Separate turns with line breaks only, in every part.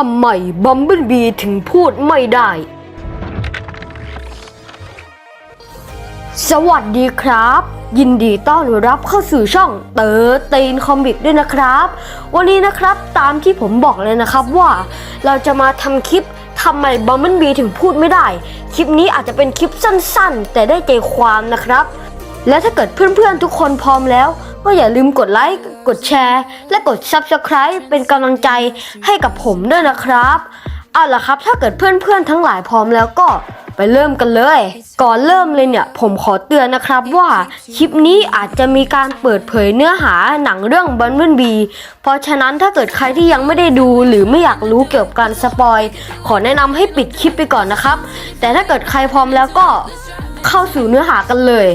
ทำไมบัมเบิลบีถึงพูดไม่ได้ สวัสดีครับ ยินดีต้อนรับเข้าสู่ช่องเตอร์ตีนคอมิกด้วยนะครับ วันนี้นะครับตามที่ผมบอกเลยนะครับว่าเราจะมาทำคลิปทำไมบัมเบิลบีถึงพูดไม่ได้ คลิปนี้อาจจะเป็นคลิปสั้นๆ แต่ได้ใจความนะครับ และถ้าเกิดเพื่อนๆทุกคนพร้อมแล้ว ก็อย่าลืมกดไลค์ กดแชร์ และกด Subscribe เป็นกำลังใจให้กับผมด้วยนะครับ เอาล่ะครับ ถ้าเกิดเพื่อนๆทั้งหลายพร้อมแล้วก็ไปเริ่มกันเลย ก่อนเริ่มเลยเนี่ย ผมขอเตือนนะครับว่าคลิปนี้อาจจะมีการเปิดเผยเนื้อหาหนังเรื่องบันเบิลบีเพราะฉะนั้นถ้าเกิดใครที่ยังไม่ได้ดูหรือไม่อยากรู้เกี่ยวกับการสปอย ขอแนะนำให้ปิดคลิปไปก่อนนะครับ แต่ถ้าเกิดใครพร้อมแล้วก็เข้าสู่เนื้อหากันเลย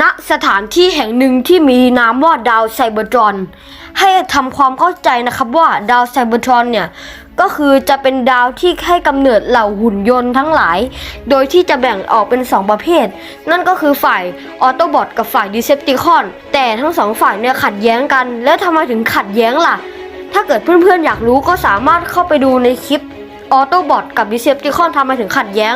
ณสถานที่แห่งหนึ่งที่มีนามว่าดาวไซเบอร์ตรอน ให้ทำความเข้าใจนะครับว่าดาวไซเบอร์ตรอนเนี่ย ก็คือจะเป็นดาวที่ให้กำเนิดเหล่าหุ่นยนต์ทั้งหลาย โดยที่จะแบ่งออกเป็น 2 ประเภท นั่นก็คือฝ่ายออโตบอทกับฝ่ายดิเซปติคอน แต่ทั้งสองฝ่ายเนี่ยขัดแย้งกัน แล้วทำไมถึงขัดแย้งล่ะ ถ้าเกิดเพื่อนๆอยากรู้ก็สามารถเข้าไปดูในคลิปออโตบอทกับดิเซปติคอนทำไมถึงขัดแย้ง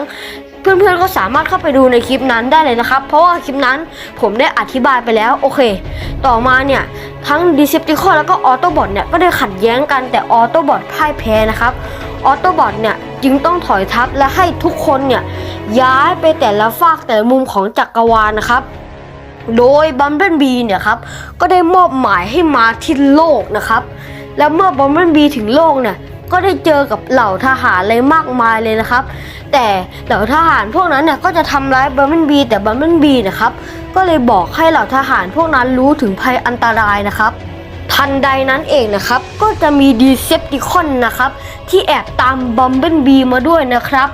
เพื่อนๆก็สามารถเข้าไปดูในคลิปนั้นได้เลยนะครับ เพราะว่าคลิปนั้นผมได้อธิบายไปแล้วโอเค ต่อมาเนี่ยทั้ง Decepticon แล้วก็ Autobot เนี่ยก็ได้ขัดแย้งกันแต่ Autobot พ่ายแพ้นะครับ Autobot เนี่ยจึงต้องถอยทัพและให้ทุกคนเนี่ยย้ายไปแต่ละฝากแต่ละมุมของจักรวาลนะครับโดยบัมเบิลบีเนี่ยครับก็ได้มอบหมายให้มาที่โลกนะครับ แล้วเมื่อบัมเบิลบีถึงโลกเนี่ย ก็ได้เจอกับเหล่าทหารอะไรมากมายเลยนะครับ แต่เหล่าทหารพวกนั้นเนี่ยก็จะทำร้ายบัมเบิลบีแต่บัมเบิลบีนะครับก็เลยบอกให้เหล่าทหารพวกนั้นรู้ถึงภัยอันตรายนะครับ ทันใดนั้นเองนะครับ ก็จะมีดีเซปติคอนนะครับ ที่แอบตามบัมเบิลบีมาด้วยนะครับ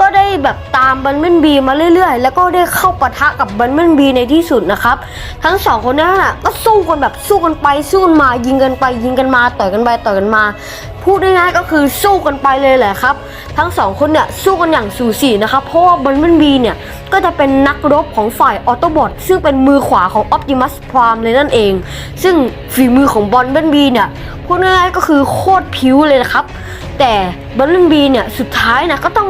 ก็ได้แบบตามบัมเบิลบีมาเรื่อยๆ แล้วก็ได้เข้าปะทะกับบัมเบิลบีในที่สุดนะครับ ทั้งสองคนนั้นก็สู้กันแบบสู้กันไปสู้กันมา ยิงกันไปยิงกันมาต่อยกันไปต่อยกันมา พูดง่ายๆก็คือสู้กันไปเลยแหละครับ ทั้งสองคนเนี่ยสู้กันอย่างสูสีนะครับ เพราะว่าบันเบิลบีเนี่ยก็จะเป็นนักรบของฝ่ายออโตบอทซึ่งเป็นมือขวาของออ t ติมัสพรามเลยนั่นเอง ซึ่งฝีมือของบอลเบิลบีเนี่ยพูดง่ายๆก็คือโคตรผิวเลยนะครับ แต่บัลเบิลบีเนี่ยสุดท้ายนะก็ต้อง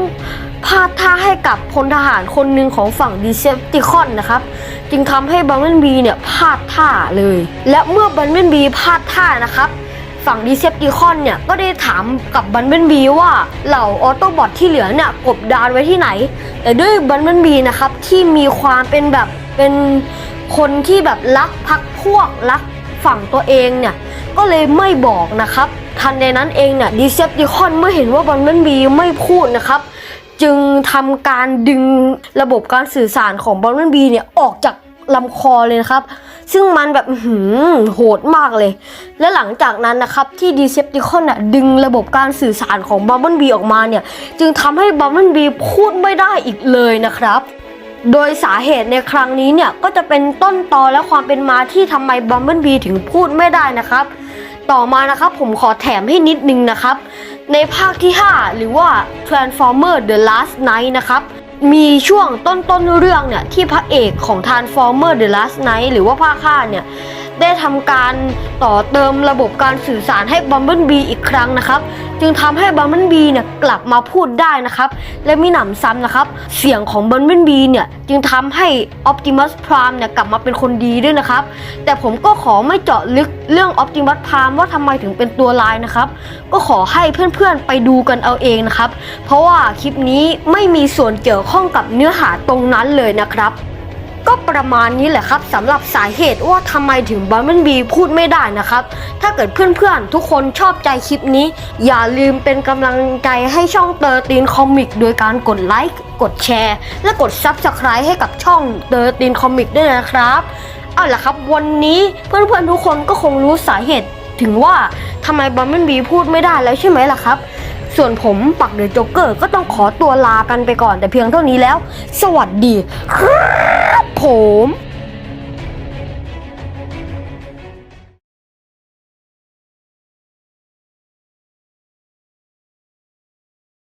พลาดท่าให้กับพลทหารคนหนึ่งของฝั่งดีเซปติคอนนะครับ จึงทำให้บัลเบิลบีเนี่ยพลาดท่าเลย และเมื่อบัลเบิลบีพลาดท่านะครับ ฝั่งดีเซปติคอนเนี่ยก็ได้ถามกับบันเบนบีว่าเหล่าออโตบอทที่เหลือเนี่ยกบดานไว้ที่ไหน แต่ด้วยบันเบนบีนะครับที่มีความเป็นแบบเป็นคนที่แบบรักพักพวกรักฝั่งตัวเองเนี่ยก็เลยไม่บอกนะครับ ทันใดนั้นเองเนี่ยดีเซปติคอนเมื่อเห็นว่าบันเบนบีไม่พูดนะครับจึงทำการดึงระบบการสื่อสารของบอลเบนบีเนี่ยออกจากลำคอเลยนะครับ ซึ่งมันแบบหือโหดมากเลย และหลังจากนั้นนะครับที่ดีเซปติคอนน่ะดึงระบบการสื่อสารของบัมเบิลบีออกมาเนี่ย จึงทำให้บัมเบิลบีพูดไม่ได้อีกเลยนะครับโดยสาเหตุในครั้งนี้เนี่ย ก็จะเป็นต้นตอและความเป็นมาที่ทำไมบัมเบิลบีถึงพูดไม่ได้นะครับ ต่อมานะครับผมขอแถมให้นิดนึงนะครับ ในภาคที่ 5 หรือว่า Transformer The Last Night นะครับ มีช่วงต้นต้นๆเรื่องเนี่ยที่พระเอกของ Transformer The Last Night หรือว่าภาค5เนี่ย ได้ทำการต่อเติมระบบการสื่อสารให้ Bumblebee อีกครั้งนะครับ จึงทำให้ Bumblebee เนี่ยกลับมาพูดได้นะครับ และมีหนำซ้ำนะครับ เสียงของ Bumblebee เนี่ยจึงทำให้ Optimus Prime เนี่ยกลับมาเป็นคนดีด้วยนะครับ แต่ผมก็ขอไม่เจาะลึกเรื่อง Optimus Prime ว่าทำไมถึงเป็นตัวร้ายนะครับ ก็ขอให้เพื่อนๆไปดูกันเอาเองนะครับ เพราะว่าคลิปนี้ไม่มีส่วนเกี่ยวข้องกับเนื้อหาตรงนั้นเลยนะครับ ก็ประมาณนี้แหละครับสำหรับสาเหตุว่าทำไมถึงบัมเบิลบีพูดไม่ได้นะครับ ถ้าเกิดเพื่อนๆ ทุกคนชอบใจคลิปนี้ อย่าลืมเป็นกำลังใจให้ช่องเตอร์ตีนคอมิกโดยการกดไลค์กดแชร์ และกด Subscribe ให้กับช่องเตอร์ตีนคอมิกด้วยนะครับเอาล่ะครับ วันนี้เพื่อนๆทุกคนก็คงรู้สาเหตุถึงว่าทำไมบัมเบิลบีพูดไม่ได้แล้วใช่ไหมล่ะครับ ส่วนผมปักเดอะโจ๊กเกอร์ก็ต้องขอตัวลากันไปก่อนแต่เพียงเท่านี้แล้ว สวัสดีครับ ผม